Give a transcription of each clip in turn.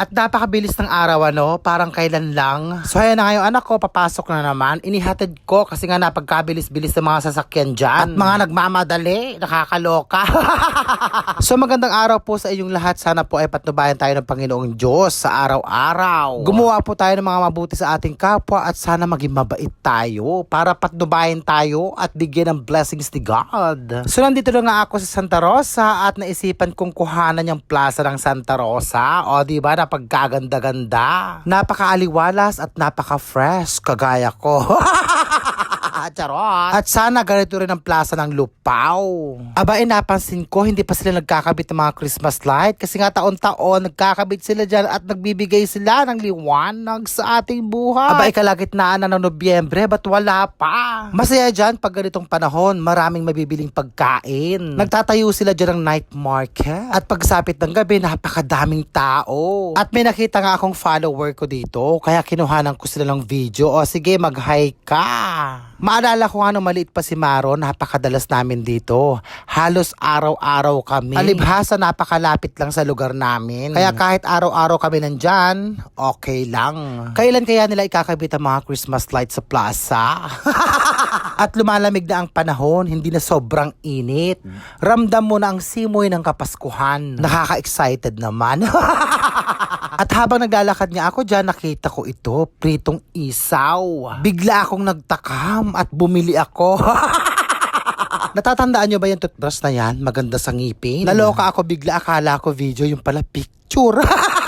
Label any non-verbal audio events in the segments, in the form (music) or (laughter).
At napakabilis ng araw ano, parang kailan lang. So ayan na nga yung anak ko, papasok na naman. Inihatid ko kasi nga napagkabilis-bilis ng mga sasakyan dyan. At mga nagmamadali, nakakaloka. (laughs) so magandang araw po sa inyong lahat. Sana po ay patnubayan tayo ng Panginoong Diyos sa araw-araw. Gumawa po tayo ng mga mabuti sa ating kapwa at sana maging mabait tayo para patnubayan tayo at bigyan ng blessings ni God. So nandito na nga ako sa Santa Rosa at naisipan kong kuhanan yung plaza ng Santa Rosa. O di ba napagkaganda-ganda. Napakaaliwalas at napaka-fresh kagaya ko. (laughs) Charot. At sana ganito rin ang plaza ng Lupaw. Aba, eh, napansin ko, hindi pa sila nagkakabit ng mga Christmas light kasi nga taon-taon nagkakabit sila dyan at nagbibigay sila ng liwanag sa ating buhay. Aba, ikalagitnaan na ng Nobyembre, ba't wala pa? Masaya dyan pag ganitong panahon, maraming mabibiling pagkain. Nagtatayo sila dyan ng night market. At pagsapit ng gabi, napakadaming tao. At may nakita nga akong follower ko dito, kaya kinuhanan ko sila ng video. O sige, mag-hi ka. Maalala ko nga nung maliit pa si Maro, napakadalas namin dito. Halos araw-araw kami. Alibhasa, napakalapit lang sa lugar namin. Kaya kahit araw-araw kami nandyan, okay lang. Kailan kaya nila ikakabit ang mga Christmas lights sa plaza? (laughs) At lumalamig na ang panahon, hindi na sobrang init. Ramdam mo na ang simoy ng kapaskuhan. Nakaka-excited naman. (laughs) At habang naglalakad nga ako dyan, nakita ko ito, pritong isaw. Bigla akong nagtakam at bumili ako. (laughs) Natatandaan nyo ba yung toothbrush na yan? Maganda sa ngipin. Naloka ako bigla, akala ko video, yung pala picture.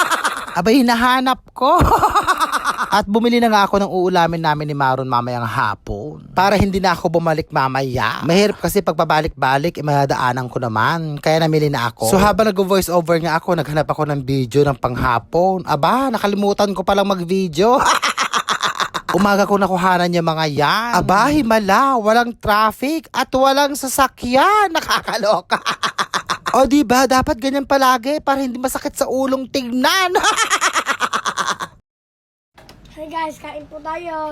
(laughs) Abay, hinahanap ko. (laughs) At bumili na nga ako ng uulamin namin ni Maron mamayang hapon. Para hindi na ako bumalik mamaya. Mahirap kasi pag pabalik-balik, eh, ko naman. Kaya namili na ako. So habang nag-voice over nga ako, naghanap ako ng video ng panghapon. Aba, nakalimutan ko palang mag-video. (laughs) Umaga ko nakuhanan yung mga yan. Aba, himala, walang traffic at walang sasakyan. (laughs) Nakakaloka. (laughs) o di ba dapat ganyan palagi para hindi masakit sa ulong tignan. Hey guys, kain po tayo.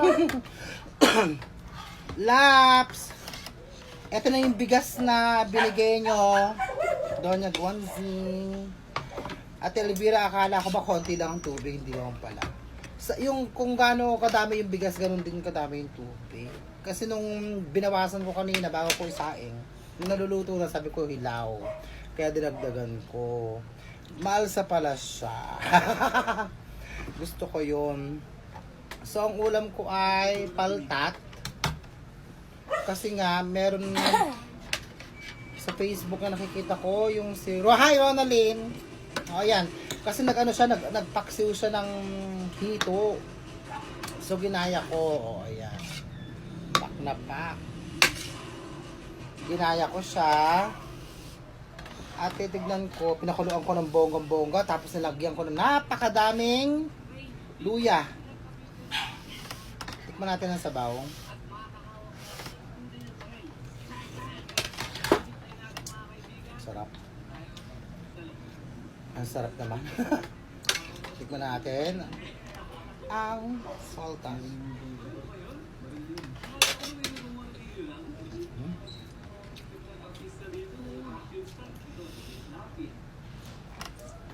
(coughs) Laps! Ito na yung bigas na binigay nyo. Doña Gonzing. At Elvira, akala ko ba konti lang ang tubig, hindi naman pala. Sa, yung kung gaano kadami yung bigas, ganun din kadami yung tubig. Kasi nung binawasan ko kanina bago ko isaing, nung naluluto na sabi ko hilaw. Kaya dinagdagan ko. Maalsa pala siya. (laughs) Gusto ko yun. So, ang ulam ko ay paltat. Kasi nga, meron (coughs) sa Facebook na nakikita ko yung si Ro- Hi, Ronaldin. O, yan. Kasi nag-ano siya, nag, nagpaksiw siya ng hito. So, ginaya ko. O, ayan. Pak na pak. Ginaya ko siya. At titignan ko, pinakuluan ko ng bonggang-bongga. Tapos nilagyan ko ng napakadaming luya. Tikman natin ang sabaw. Sarap. Ang sarap naman. (laughs) Tikman natin ang sultan.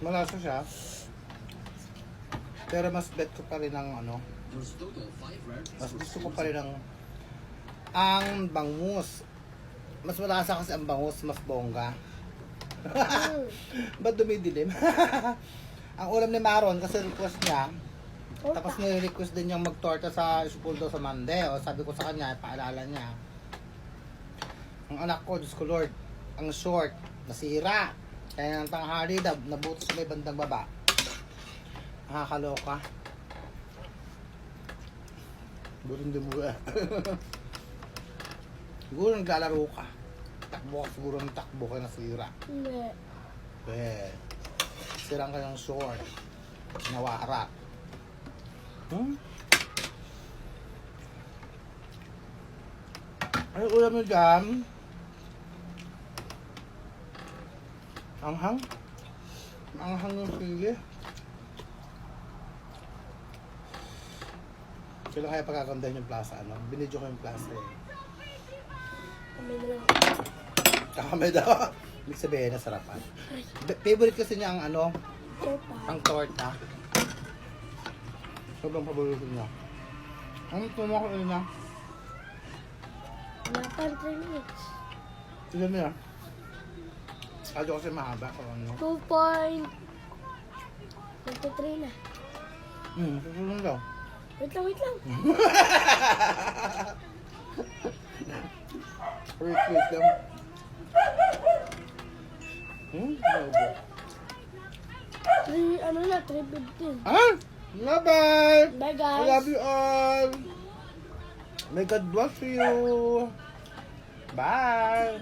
Malasa siya. Pero mas bet ko pa rin ang ano. Mas gusto ko pa rin ang ang bangus. Mas malasa kasi ang bangus, mas bongga. (laughs) Ba't dumidilim? (laughs) ang ulam ni Maron kasi request niya. Tapos nire-request din niyang magtorta sa school daw sa Monday. O sabi ko sa kanya, paalala niya. Ang anak ko, Diyos ko Lord, ang short, nasira. Kaya ng tanghali, nab- nabutos may bandang baba. Nakakaloka. Mo eh. (laughs) siguro naglalaro ka. Takbo ka siguro ng takbo ka nasira. Hindi. Eh, sirang ka ng short. Nawara. Hmm? Ano ulam mo dyan? Anghang? Anghang yung sili. Kailan kaya pagkakandahin yung plaza, ano? Binidyo ko yung plaza eh. Kami na lang. Kakame daw. (laughs) Ibig sabihin, nasarapan. Favorite kasi niya ang ano, Torta. ang torta. Sobrang paborito niya. Ano ito mo ko na? Wala pa 3 minutes. Tignan mo yan. Ado kasi mahaba ko ano. 2.23 na. Hmm, susunod daw. Wait lang, wait lang. (laughs) Wait, wait lang. Hmm. 3, ano na, 3.15. Ah! Bye-bye! Bye I guys. love you all! May God bless you! Bye!